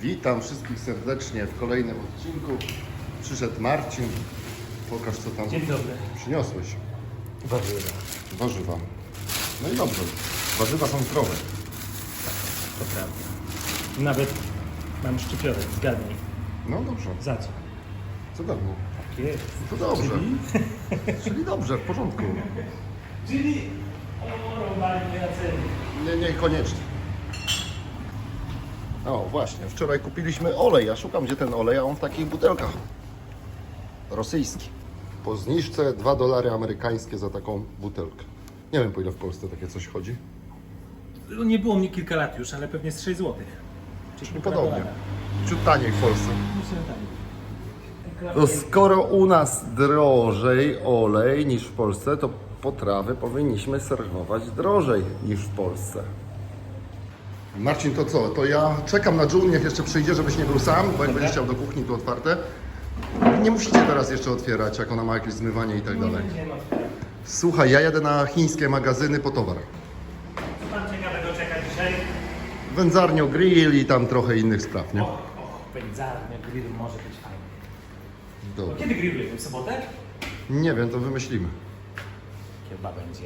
Witam wszystkich serdecznie w kolejnym odcinku. Przyszedł Marcin. Pokaż co tam Dzień dobry. przyniosłeś. Warzywa. Warzywa. No i dobrze. Warzywa są zdrowe. To prawda. Nawet mam szczypiorek, zgadnij. No dobrze. Za co? Co darmo? Tak jest. To dobrze. Czyli? Czyli dobrze, w porządku. Czyli... O, normalnie cenie. Nie, nie, koniecznie. O, właśnie. Wczoraj kupiliśmy olej. Ja szukam, gdzie ten olej, a on w takich butelkach. Rosyjski. Po zniżce 2 dolary amerykańskie za taką butelkę. Nie wiem, po ile w Polsce takie coś chodzi. No, Nie było mnie kilka lat już, ale pewnie z 6 zł. Czyli Podobnie. Ciut taniej w Polsce. Myślę tak. No skoro u nas drożej olej niż w Polsce, to potrawy powinniśmy serwować drożej niż w Polsce. Marcin, to co? To ja czekam na June, niech jeszcze przyjdzie, żebyś nie był sam, bo jak będziesz chciał do kuchni, to otwarte. Nie musicie teraz jeszcze otwierać, jak ona ma jakieś zmywanie i tak dalej. Słuchaj, ja jadę na chińskie magazyny po towar. Co tam ciekawego czeka dzisiaj? Wędzarnio, grill i tam trochę innych spraw, nie? Och, och, pędzarnia, grill może być fajny. Dobra. Kiedy grillujemy? W sobotę? Nie wiem, to wymyślimy. Chyba będzie.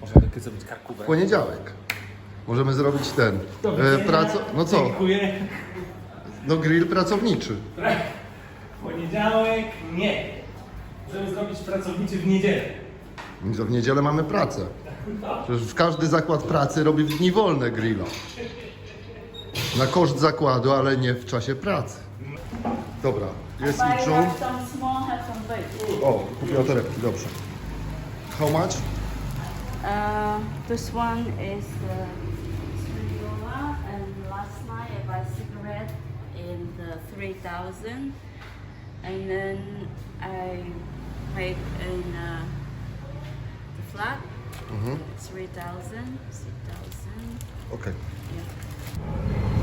Możemy zrobić karkówę. W poniedziałek. Możemy zrobić ten. E, praco... No co? Dziękuję. No grill pracowniczy. Poniedziałek nie. Możemy zrobić pracowniczy w niedzielę. W niedzielę mamy pracę. Przecież w każdy zakład pracy robi w dni wolne grilla. Na koszt zakładu, ale nie w czasie pracy. Dobra, jest i big. O, kupiła torebki, dobrze. How much? Uh, this one is uh, three dollar, and last night I buy cigarette in the three thousand, and then I paid in uh, the flat three thousand, six thousand. Okej. Yeah.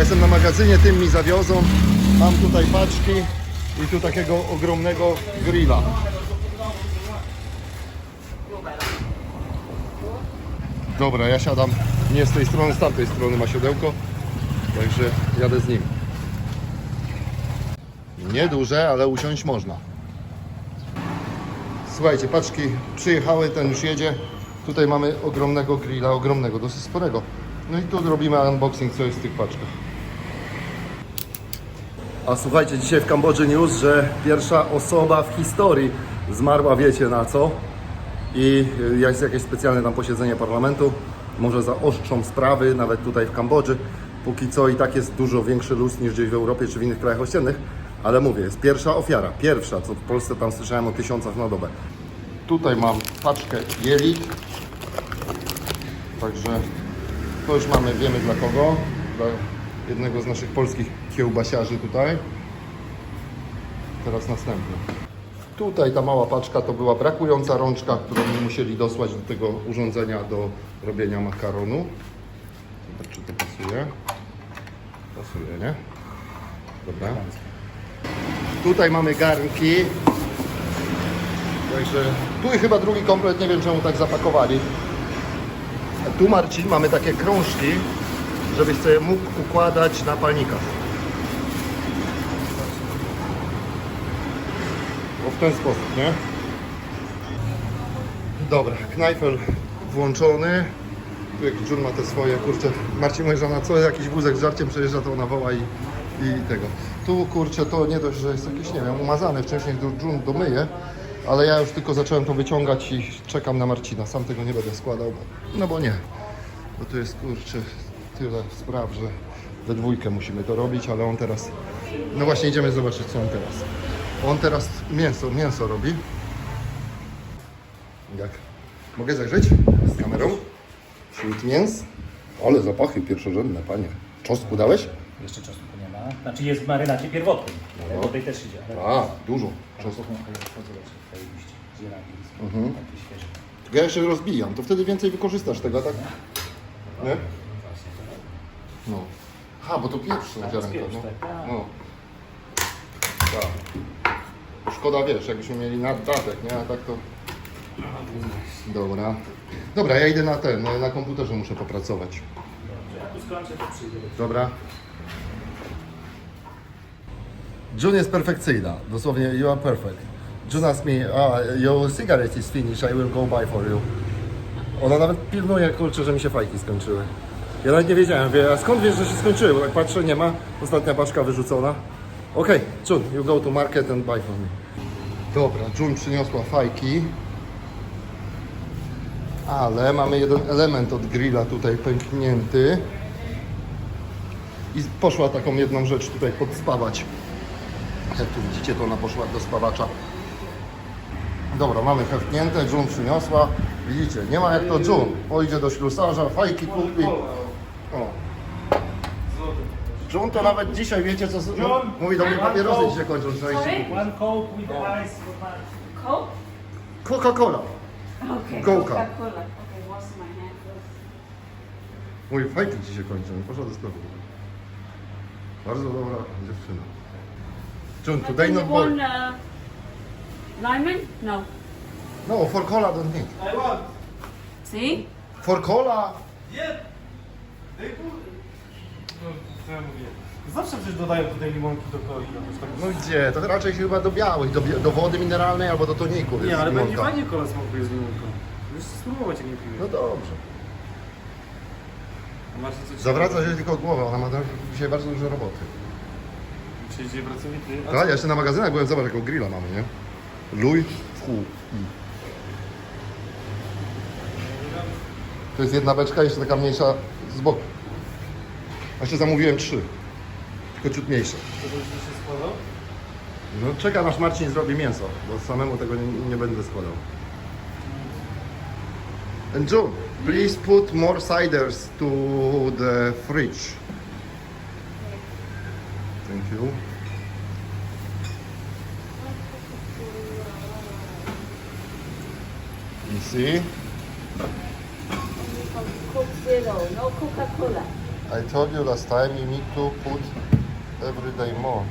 Jestem na magazynie, tym mi zawiozą. Mam tutaj paczki i tu takiego ogromnego grilla. Dobra, ja siadam nie z tej strony, z tamtej strony ma siodełko, także jadę z nim. Nieduże, ale usiąść można. Słuchajcie, paczki przyjechały, ten już jedzie. Tutaj mamy ogromnego grilla, ogromnego, dosyć sporego. No i tu robimy unboxing, co jest w tych paczkach. A słuchajcie, dzisiaj w Kambodży news, że pierwsza osoba w historii zmarła, wiecie na co. I y, jest jakieś specjalne tam posiedzenie parlamentu. Może zaostrzą sprawy, nawet tutaj w Kambodży. Póki co i tak jest dużo większy luz niż gdzieś w Europie czy w innych krajach ościennych. Ale mówię, jest pierwsza ofiara. Pierwsza, co w Polsce tam słyszałem o tysiącach na dobę. Tutaj mam paczkę jelit. Także to już mamy, wiemy dla kogo. Dla jednego z naszych polskich kiełbasiarzy tutaj. Teraz następny. Tutaj ta mała paczka to była brakująca rączka, którą musieli dosłać do tego urządzenia do robienia makaronu. Zobacz, czy to pasuje. Pasuje, nie? Dobra. Tutaj mamy garnki. Także tu i chyba drugi komplet, nie wiem czemu tak zapakowali. A tu Marcin mamy takie krążki, żebyś sobie mógł układać na palnikach. O w ten sposób, nie? Dobra, knajfel włączony. Tu jakiś Jun ma te swoje, kurczę. Marcin mówi, że na co jakiś wózek z żarciem przejeżdża, to ona woła i, i tego. Tu kurczę, to nie dość, że jest jakieś, nie wiem, umazane wcześniej, Jun domyje, ale ja już tylko zacząłem to wyciągać i czekam na Marcina. Sam tego nie będę składał, bo, no bo nie. Bo tu jest kurczę tyle spraw, że we dwójkę musimy to robić, ale on teraz. No właśnie idziemy zobaczyć co on teraz. On teraz mięso, mięso robi. Jak? Mogę zajrzeć z kamerą? Wśród mięs? Ale zapachy pierwszorzędne, panie. Czosnku dałeś? Jeszcze czasu tu nie ma. Znaczy jest w marynacie pierwotnym. Ale tutaj też idzie. ale- A, dużo. Ale Czosnku. Mhm. takie świeże. Ja jeszcze rozbijam, to wtedy więcej wykorzystasz tego, tak? Nie? No. Ha, bo to pierwsze Tak, to ziarenko, jest no. pierwsze, tak. Szkoda, wiesz, jakbyśmy mieli naddatek, nie? A tak to... Dobra. Dobra, ja idę na ten, na komputerze muszę popracować. Dobra. June jest perfekcyjna. Dosłownie, you are perfect. June asked me, ah, your cigarette is finished, I will go buy for you. Ona nawet pilnuje, kurczę, że mi się fajki skończyły. Ja nawet nie wiedziałem, wie, a skąd wiesz, że się skończyły? Bo tak patrzę, nie ma. Ostatnia paczka wyrzucona. Okej, June, you go to market and buy for me. Dobra, June przyniosła fajki. Ale mamy jeden element od grilla tutaj pęknięty. I poszła taką jedną rzecz tutaj podspawać. Jak tu widzicie, to ona poszła do spawacza. Dobra, mamy heftnięte, June przyniosła. Widzicie, nie ma jak to June. Pojdzie do ślusarza, fajki kupi. O. June to nawet dzisiaj, wiecie co... June, Mówi do mnie, papierosy dzisiaj kończą. trzeba iść Sorry? kupić. One coke with ice for lunch. Coke? Coca-Cola. Okay. Coca. Coca-Cola. Okay, wash my hand. Mój fajki ci się kończą. Poszła do sklepu. Bardzo dobra dziewczyna. June, today not want boy. uh, lemon? No. No, for cola don't need. I want. See? For cola Yeah. They put... Co ja mówię? Zawsze przecież dodają tutaj limonki do coli. jakoś tak. No gdzie? To raczej chyba do białych, do, bie- do wody mineralnej albo do toniku. Nie, jest ale będzie limonka. fajnie kola smakuje z limonką. Już spróbować jak nie piłeś. No dobrze. Zawraca się tylko głowę, ona ma tam dzisiaj bardzo dużo roboty. Czy dzisiaj pracuje ty? A Tak, ja jeszcze na magazynach byłem, zobacz jaką grilla mamy, nie? Luj, fu, i. To jest jedna beczka, jeszcze taka mniejsza z boku. A jeszcze zamówiłem trzy. Tylko ciut mniejsze. No czekam aż Marcin zrobi mięso, bo samemu tego nie, nie będę składał. And June, please put more ciders to the fridge. Thank you. You see, Coke Zero, no Coca-Cola. I told you last time you need to put every day more.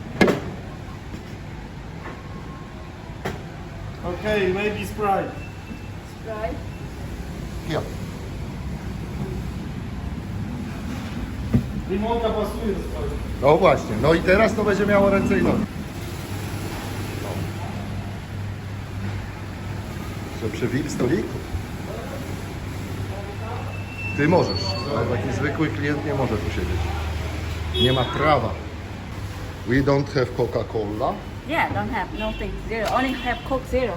Okej, maybe Sprite. Right? Here. Limonka pasuje do Sprite. No właśnie, no i teraz to będzie miało ręce i nogi. No. Że przy VIP stoliku. Ty możesz, ale taki zwykły klient nie może tu siedzieć. Nie ma prawa. We don't have Coca-Cola. Yeah, don't have nothing. Zero. Only have Coke Zero.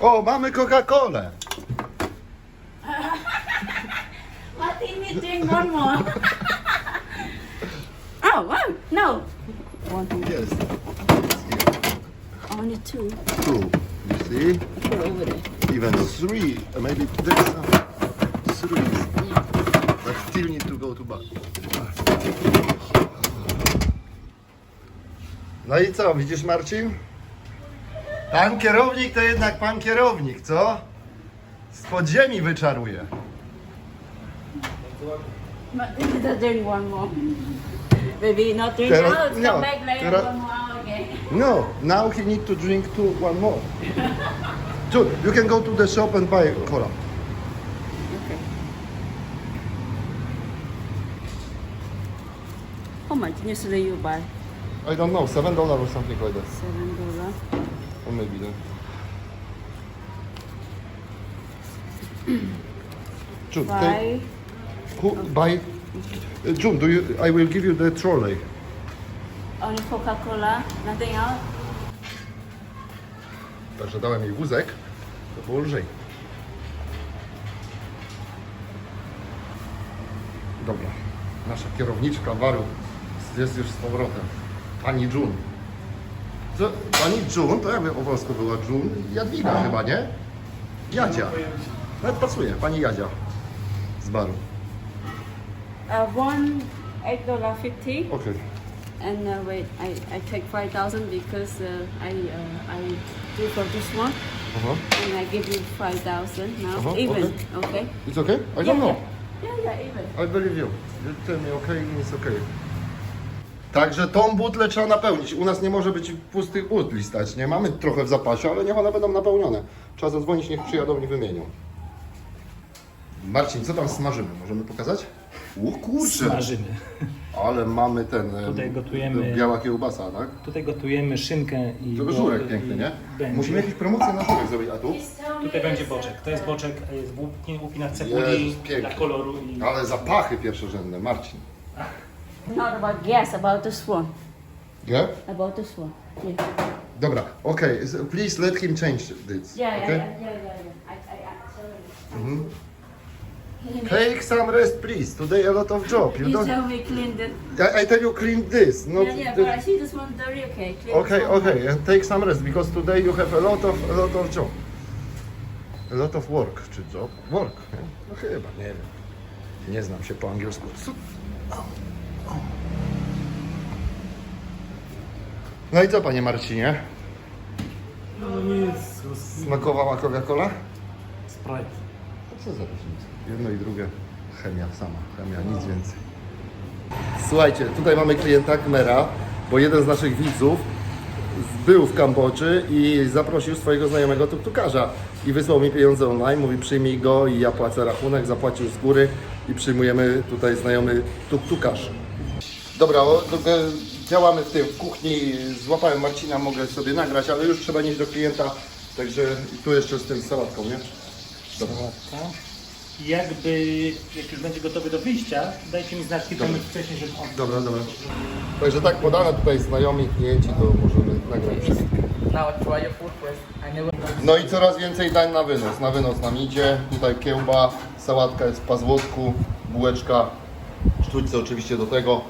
O, mamy Coca-Colę! Martin, you drink one more. No. One, Jest. only two. Two. You see? Put over there. Even three. Uh, Maybe there's some. Three. But still need to go to bar. No i co, widzisz Marcin? Pan kierownik to jednak pan kierownik, co? Z podziemi wyczaruje. You drink one more. Baby, not drink Teraz- now. Come no, back later teraz- one more hour again. No, now he need to drink two, one more. So, you can go to the shop and buy cola. Okay. How much yesterday you buy? I don't know, seven dollar or something like that. Seven dollar. Or maybe that. June, take, Buy. who, buy. Uh, June, do you? I will give you the trolley. Only Coca-Cola. Nothing else. Także dałem jej wózek, to było lżej. Dobra, nasza kierowniczka baru jest już z powrotem. Pani June. Co? Pani June, to jakby po polsku była June? Jadwiga chyba, nie? Jadzia. Nawet pasuje, pani Jadzia. Z baru. Uh, one eight dollar fifty, Okej. and uh, wait, I, I take five thousand because uh, I uh, I do for this one, Aha. and I give you five thousand now, Uh-huh, even. okay. Okay. It's okay? I don't know. yeah, yeah, yeah, even. I believe you. You tell me okay and it's okay. Także tą butlę trzeba napełnić. U nas nie może być pustych butli stać, nie? Mamy trochę w zapasie, ale niech one będą napełnione. Trzeba zadzwonić, niech przyjadą i wymienią. Marcin, co tam smażymy? Możemy pokazać? O kurczę! Smażymy. Ale mamy ten... Tutaj gotujemy- Biała kiełbasa, tak? Tutaj gotujemy szynkę i... To żurek piękny, nie? Będzie. Musimy jakieś promocje na żurek zrobić, a tu? Tutaj będzie boczek. To jest boczek e, z łup- łupina cebuli Jezus, pięknie. dla koloru i... Ale zapachy pierwszorzędne, Marcin. Not about gas, about this one. Nie? About this one. Yeah. Dobra, okej. so Please let him change this. Yeah, yeah, okay? yeah, yeah, yeah, yeah. I, I, I sorry. Take some rest, please. Today a lot of job. You You don't. tell me clean the. I, I tell you clean this. Not yeah, yeah, the- but I see this one dirty. Okay, clean Okay, this one. okay, and take some rest because today you have a lot of a lot of job. A lot of work, czy job? Work, nie? No chyba, nie wiem. Nie znam się po angielsku. Co? No i co, panie Marcinie? No nic, Smakowała Coca-Cola? Sprite. Co za różnica? Jedno i drugie chemia sama, chemia, nic więcej. Słuchajcie, tutaj mamy klienta Kmera, bo jeden z naszych widzów był w Kambodży i zaprosił swojego znajomego tuktukarza i wysłał mi pieniądze online, mówi przyjmij go i ja płacę rachunek, zapłacił z góry i przyjmujemy tutaj znajomy tuktukarz. Dobra, o, do- e, działamy w tym, w kuchni, złapałem Marcina, mogę sobie nagrać, ale już trzeba nieść do klienta, także tu jeszcze z tym sałatką, nie? Dobra. Sałatka. I jakby, jak już będzie gotowy do wyjścia, dajcie mi znać kilka minut wcześniej, żeby on... Dobra, dobra. Także tak podane tutaj znajomi, klienci, to możemy nagrać wszystko. Now try your food first. I never. No i coraz więcej dań na wynos. Na wynos nam idzie. Tutaj kiełba, sałatka jest w pazłotku, bułeczka, sztućce oczywiście do tego.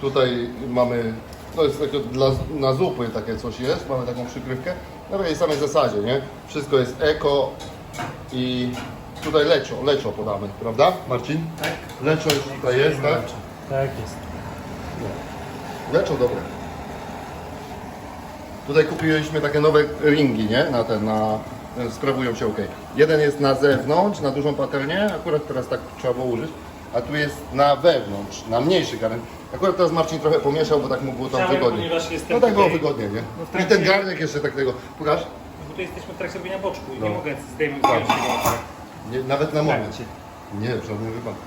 Tutaj mamy, to jest takie dla, na zupy takie coś jest, mamy taką przykrywkę. Na tej samej zasadzie, nie? Wszystko jest eko i tutaj leczo, leczo podamy, prawda Marcin? Tak. Leczo już tutaj jest, tak? Tak jest. Leczo dobre. Tutaj kupiliśmy takie nowe ringi, nie? Na ten, na... Sprawują się ok. Jeden jest na zewnątrz, na dużą patelnię, akurat teraz tak trzeba było użyć, a tu jest na wewnątrz, na mniejszy garnek. Akurat teraz Marcin trochę pomieszał, bo tak mu było tam wygodnie. No tak było wygodnie, nie? No I ten garnek jeszcze tak tego. Pokaż? Bo tu jesteśmy w trakcie robienia boczku i No. nie mogę zdejmować Tak. tego. Nie, nawet na moment. trakcie. Nie, w żadnym wypadku.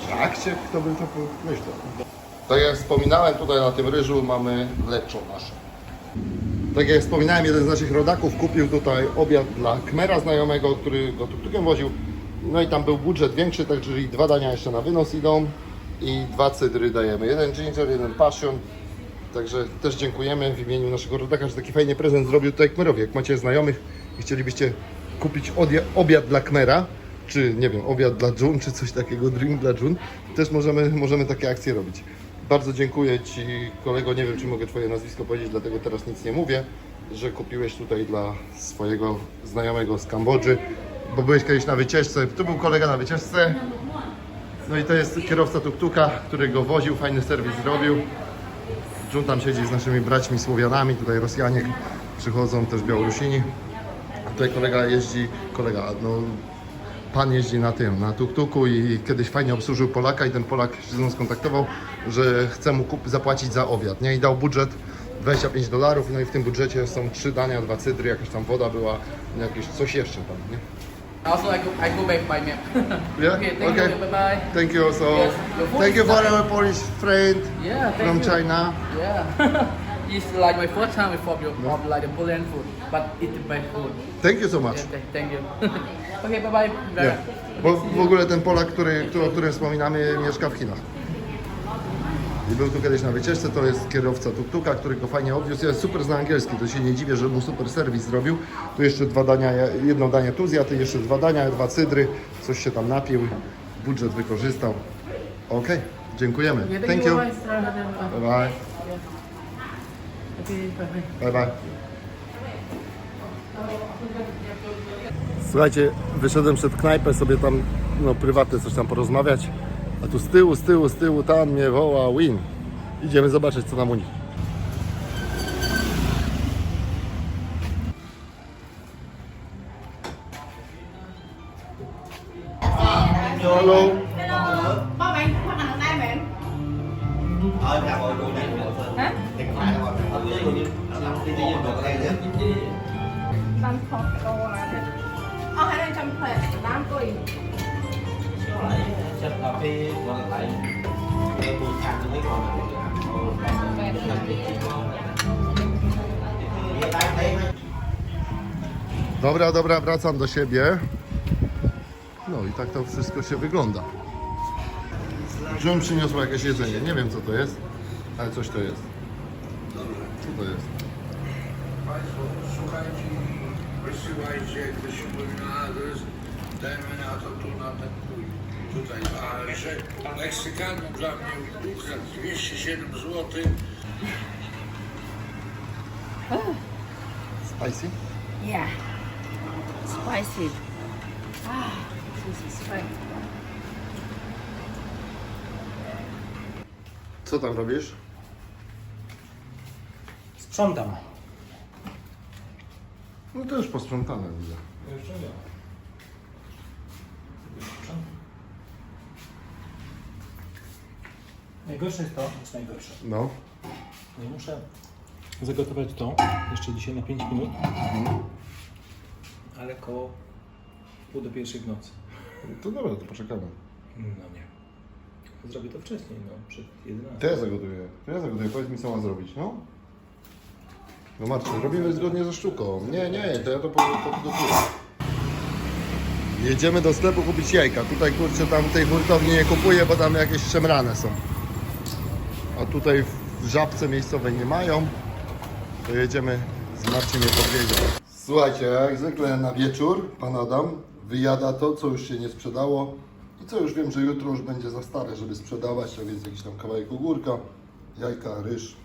W trakcie? Kto by to pomyślał? Tak jak wspominałem, tutaj na tym ryżu mamy leczo nasze. Tak jak wspominałem, jeden z naszych rodaków kupił tutaj obiad dla Kmera znajomego, który go tuktukiem woził. No i tam był budżet większy, także i dwa dania jeszcze na wynos idą i dwa cydry dajemy. Jeden ginger, jeden passion. Także też dziękujemy w imieniu naszego rodaka, że taki fajny prezent zrobił tutaj Kmerowi. Jak macie znajomych i chcielibyście kupić obiad dla Kmera, czy nie wiem, obiad dla Jun, czy coś takiego, drink dla Jun, też możemy, możemy takie akcje robić. Bardzo dziękuję Ci kolego, nie wiem czy mogę Twoje nazwisko powiedzieć, dlatego teraz nic nie mówię, że kupiłeś tutaj dla swojego znajomego z Kambodży, bo byłeś kiedyś na wycieczce, tu był kolega na wycieczce, no i to jest kierowca tuktuka, który go woził, fajny serwis zrobił. Tam siedzi z naszymi braćmi Słowianami, tutaj Rosjanie przychodzą, też Białorusini. Tutaj kolega jeździ, kolega, no pan jeździ na tym, na tuk-tuku i kiedyś fajnie obsłużył Polaka i ten Polak się z mną skontaktował, że chce mu kup- zapłacić za obiad, nie? I dał budżet 25 dolarów, no i w tym budżecie są trzy dania, dwa cydry, jakaś tam woda była, jakieś coś jeszcze tam, nie? Also, I go, I go back by map. Yeah? Okay, thank Okay. you. Bye bye. Thank you also. Yes, your food Thank you for nice. our Polish friend Yeah, thank from you. China. Yeah. it's like my first time with you of like the Poland food, but it's the best food. Thank you so much. Yeah, th- thank you. okay, bye bye. Nie. Bo w ogóle ten Polak, który, który, o którym wspominamy, mieszka w Chinach. I był tu kiedyś na wycieczce, to jest kierowca tuk-tuka, który go fajnie odwiózł. Ja super zna angielski, to się nie dziwię, że mu super serwis zrobił. Tu jeszcze dwa dania, jedno danie tu zjadł, jeszcze dwa dania, dwa cydry, coś się tam napił, budżet wykorzystał. Okej, dziękujemy. Okay, Thank you. Bye bye. Bye bye. Słuchajcie, wyszedłem przed knajpę sobie tam, no prywatnie coś tam porozmawiać, a tu z tyłu, z tyłu, z tyłu, tam mnie woła Win. Idziemy zobaczyć co tam u nich. Hello. Ba bạn phát hành tay bạn Ờ, rồi, đồ này rồi. Hả? Điện thoại rồi. Đồ là thế Ờ trong tôi Lại chất cà phê, còn là được làm. Ờ, tại đây mà. Dobra, dobra, wracam do siebie. No i tak to wszystko się wygląda. John przyniosła jakieś jedzenie. Nie wiem co to jest, ale coś to jest. Co to jest? Państwo, słuchajcie, wysyłajcie, jak to się mówi na adres, dajmy na to tu na ten chuj. Tutaj, a że Meksykanów dla mnie ukradł 207 zł, Spicy? Yeah. Spicy. Ah, this is great. Co tam robisz? Sprzątam. No to już posprzątane widzę. Jeszcze nie. Najgorsze jest to, jest najgorsze. No. Nie muszę zagotować to jeszcze dzisiaj na 5 minut, ale koło pół do pierwszej w nocy. To dobra, to poczekamy. No nie. Zrobię to wcześniej, no, przed 11. To ja zagotuję. To ja zagotuję. Powiedz mi co mam zrobić, no? No Marcin, robimy zgodnie ze sztuką. Nie, nie, to ja to podgotuję. Jedziemy do sklepu kupić jajka. Tutaj kurczę tam tej hurtowni nie kupuję, bo tam jakieś szemrane są. A tutaj w żabce miejscowej nie mają. To jedziemy z Marcinem podwiedzią. Słuchajcie, jak zwykle na wieczór pan Adam wyjada to, co już się nie sprzedało i co już wiem, że jutro już będzie za stare, żeby sprzedawać, a więc jakiś tam kawałek ogórka, jajka, ryż,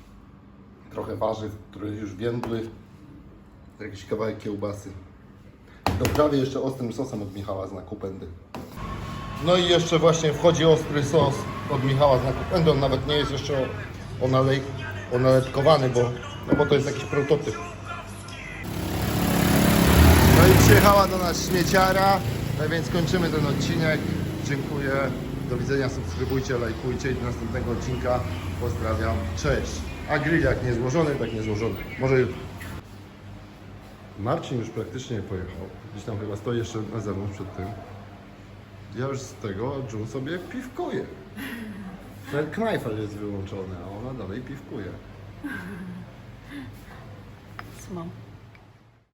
trochę warzyw, które już więdły, jakiś kawałek kiełbasy. Doprawię jeszcze ostrym sosem od Michała z nakupendy. No i jeszcze właśnie wchodzi ostry sos od Michała z nakupendy. On nawet nie jest jeszcze onalej, bo, no bo to jest jakiś prototyp. No i przyjechała do nas śmieciara, no więc kończymy ten odcinek. Dziękuję, do widzenia, subskrybujcie, lajkujcie i do następnego odcinka pozdrawiam, cześć. A grill jak nie złożony, tak nie złożony. Może. Marcin już praktycznie pojechał. Gdzieś tam chyba stoi jeszcze na zewnątrz przed tym. Ja już z tego, June sobie piwkuje. Ten knajfer jest wyłączony, a ona dalej piwkuje. Small.